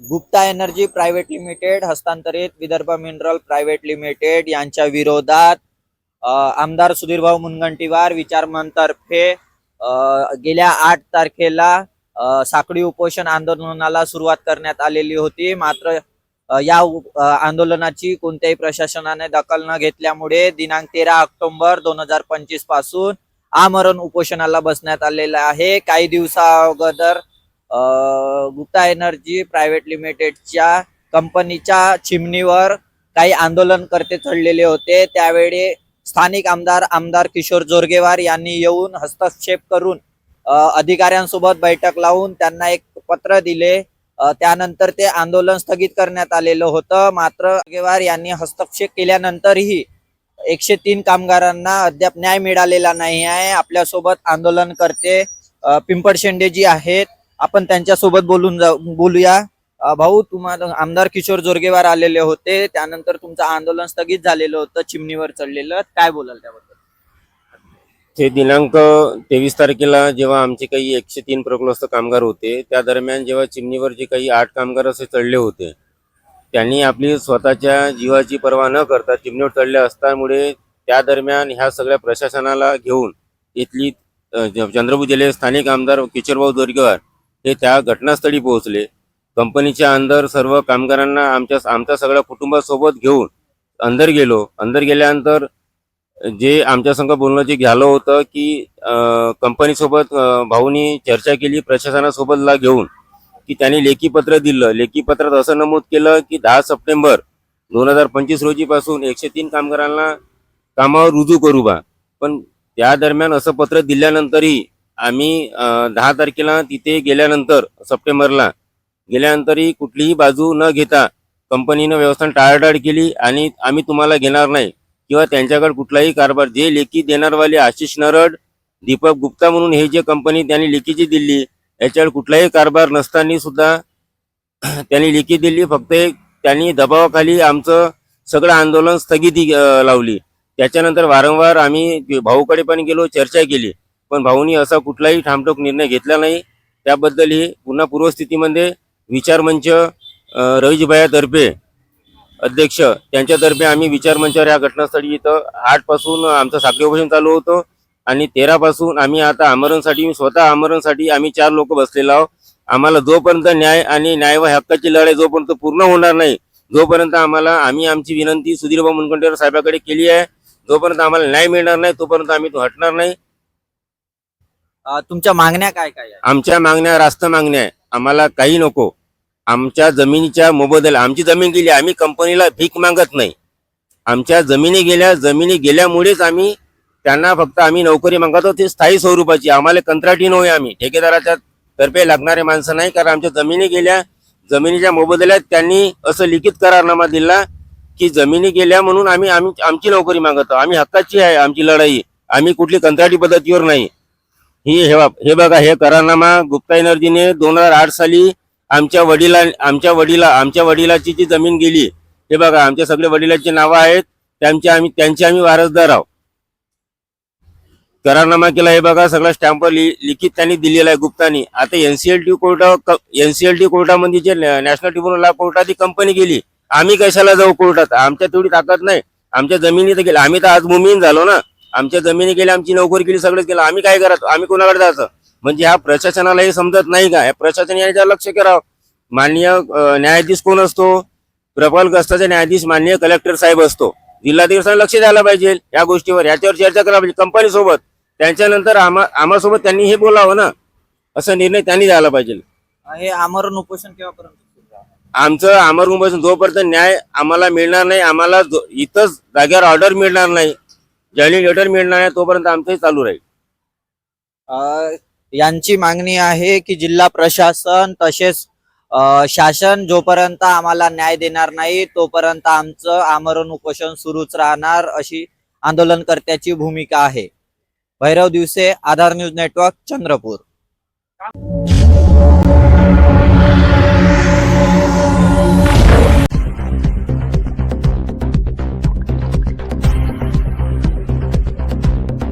Gupta energy private limited हस्तांतरित Vidarbha mineral private limited यांच्या विरोधात आमदार सुधीरभाऊ मुनगंटीवार विचारमनतर्फे गेल्या आठ तारखेला साखळी उपोषण आंदोलनाला सुरुवात करण्यात आलेली होती. मात्र या आंदोलनाची कोणत्याही प्रशासनाने दखल न घेतल्यामुळे दिनांक तेरा ऑक्टोबर दोन हजार पंचवीसपासून आमरण उपोषणाला बसण्यात आलेलं आहे. काही दिवसा अगोदर गुप्ता एनर्जी प्रायव्हेट लिमिटेडच्या कंपनीच्या चिमणीवर काही आंदोलनकर्ते चढलेले होते. त्यावेळी स्थानिक आमदार आमदार किशोर जोरगेवार यांनी येऊन हस्तक्षेप करून अधिकाऱ्यांसोबत बैठक लावून त्यांना एक पत्र दिले. त्यानंतर ते आंदोलन स्थगित करण्यात आलेलं होतं. मात्र जोरगेवार यांनी हस्तक्षेप केल्यानंतरही एकशे तीन कामगारांना अद्याप न्याय मिळालेला नाही आहे. आपल्यासोबत आंदोलनकर्ते पिंपळशेंडे जी आहेत. आपण त्यांच्यासोबत बोलून जाऊ बोलूया. भाऊ तुम्हाला आमदार किशोर जोरगेवार आलेले होते. त्यानंतर तुमचं आंदोलन स्थगित झालेलं होतं चिमणीवर चढलेलं. काय बोलाल त्याबद्दल? ते दिनांक तेवीस तारखेला जेव्हा आमचे काही एकशे तीन प्रकल्पस्थ कामगार होते त्या दरम्यान जेव्हा चिमणीवर जे काही आठ कामगार असे चढले होते त्यांनी आपली स्वतःच्या जीवाची पर्वा न करता चिमणीवर चढले असल्यामुळे त्या दरम्यान ह्या सगळ्या प्रशासनाला घेऊन इथली चंद्रपूर जिल्ह्याचे स्थानिक आमदार किशोरभाऊ जोरगेवार हे त्या घटनास्थळी पोहोचले. कंपनीच्या अंदर सर्व कामगारांना आमच्या आमच्या सगळ्या कुटुंबासोबत घेऊन अंदर गेलो. अंदर गेल्यानंतर जे आमच्यासंग बोलणं जे झालं होतं की कंपनीसोबत भाऊनी चर्चा केली प्रशासनासोबतला घेऊन की त्यांनी लेखीपत्र दिलं. लेखीपत्रात असं नमूद केलं की दहा सप्टेंबर दोन हजार पंचवीस रोजीपासून एकशे तीन कामगारांना कामावर रुजू करू बा. पण त्या दरम्यान असं पत्र दिल्यानंतरही आम्ही दहा तारखेला तिथे गेल्यानंतर सप्टेंबरला गेल्यानंतरही कुठलीही बाजू न घेता कंपनीनं व्यवस्था टाळाटाळ केली आणि आम्ही तुम्हाला घेणार नाही किंवा त्यांच्याकडे कुठलाही कारभार जे लेखी देणारवाले आशिष नरड दीपक गुप्ता म्हणून हे जे कंपनी त्यांनी लेखीची दिली याच्यावर कुठलाही कारभार नसताना सुद्धा त्यांनी लेखी दिली फक्त एक त्यांनी दबावाखाली आमचं सगळं आंदोलन स्थगिती लावली. त्याच्यानंतर वारंवार आम्ही भाऊकडे पण गेलो चर्चा केली. पण भाऊनी असा कुठलाही ठामठोक निर्णय घेतला नाही. त्याबद्दलही पुन्हा पूर्वस्थितीमध्ये विचारमंच अं, रवीजभायातर्फे अध्यक्ष त्यांच्यातर्फे आम्ही विचार मंचावर या घटनास्थळी इथं आठपासून आमचं साखळी उपोषण चालू होतं आणि तेरा पासून आम्ही आता आमरणसाठी मी स्वतः आमरणसाठी आम्ही चार लोक बसलेलो आहोत. आम्हाला जोपर्यंत न्याय आणि न्याय व हक्काची लढाई जोपर्यंत पूर्ण होणार नाही जोपर्यंत आम्हाला आम्ही आमची विनंती सुधीरभाऊ मुनगंटीवार साहेबाकडे केली आहे जोपर्यंत आम्हाला न्याय मिळणार नाही तोपर्यंत आम्ही तो हटणार नाही. अ, तुमच्या मागण्या काय काय आमच्या मागण्या रास्त मागण्या आहे. आम्हाला काही नको. आमच्या जमिनीच्या मोबदला आमची जमीन गेली आम्ही कंपनीला भीक मागत नाही. आमच्या जमिनी गेल्या जमिनी गेल्यामुळेच आम्ही त्यांना फक्त आम्ही नोकरी मागतो ती स्थायी स्वरूपाची. आम्हाला कंत्राटी नव्हे आम्ही. ठेकेदाराच्या तर्फे लागणारे माणसं नाही कारण आमच्या जमिनी गेल्या जमिनीच्या मोबदल्यात त्यांनी असं लिखित करारनामा दिला की जमिनी गेल्या म्हणून आम्ही आम्ही आमची नोकरी मागतो आम्ही हक्काची आहे आमची लढाई. आम्ही कुठली कंत्राटी पद्धतीवर नाही. ही हे बा- हे बघा हे करारनामा गुप्ता एनर्जीने दोन हजार आठ साली आमच्या वडिला आमच्या वडिला आमच्या वडिलाची जी जमीन गेली हे बघा आमच्या सगळे वडिलांची नावं आहेत त्यांचे आम्ही त्यांचे आम्ही वारसदार आहोत. करारनामा केला हे बघा सगळा स्टॅम्प लिखित त्यांनी दिलेला आहे गुप्तानी. आता एनसीएलटी कोर्ट एनसीएलटी कोर्टामध्ये जे नॅशनल ट्रिब्युनल कोर्टात ही कंपनी गेली आम्ही कशाला जाऊ कोर्टात? आमच्या तेवढी ताकद नाही. आमच्या जमिनी तर गेल्या आम्ही तर आज भूमीन झालो ना. आमच्या जमिनी गेल्या आमची नोकरी केली सगळंच केलं आम्ही काय करत आम्ही कोणाकडे जायचं? म्हणजे ह्या प्रशासनाला हे समजत नाही का? ह्या प्रशासन याच्यावर लक्ष करावं माननीय न्यायाधीश कोण असतो? प्रबल गस्ताचे न्यायाधीश माननीय कलेक्टर साहेब असतो. जिल्हाधिकाऱ्यांना लक्ष द्यायला पाहिजे या गोष्टीवर. याच्यावर चर्चा करायला पाहिजे. कंपनी सोबत. त्यांच्यानंतर आम्हा आम्हासोबत त्यांनी हे बोलावं ना? असा निर्णय त्यांनी द्यायला पाहिजे. हे आमरण उपोषण केव्हापर्यंत? आमचं अमर मुंबईपासून जोपर्यंत न्याय आम्हाला मिळणार नाही आम्हाला इथंच जागेवर ऑर्डर मिळणार नाही जॉईनिंग लेटर मिळणार आहे तोपर्यंत आमचंही चालू राहील. अ, यांची मागणी आहे की जिल्हा प्रशासन तसेच अ, शासन जोपर्यंत आम्हाला न्याय देणार नाही तोपर्यंत आमचं आमरण उपोषण सुरूच राहणार अशी आंदोलनकर्त्याची भूमिका आहे. Bhairav Diwase Aadhar news network Chandrapur.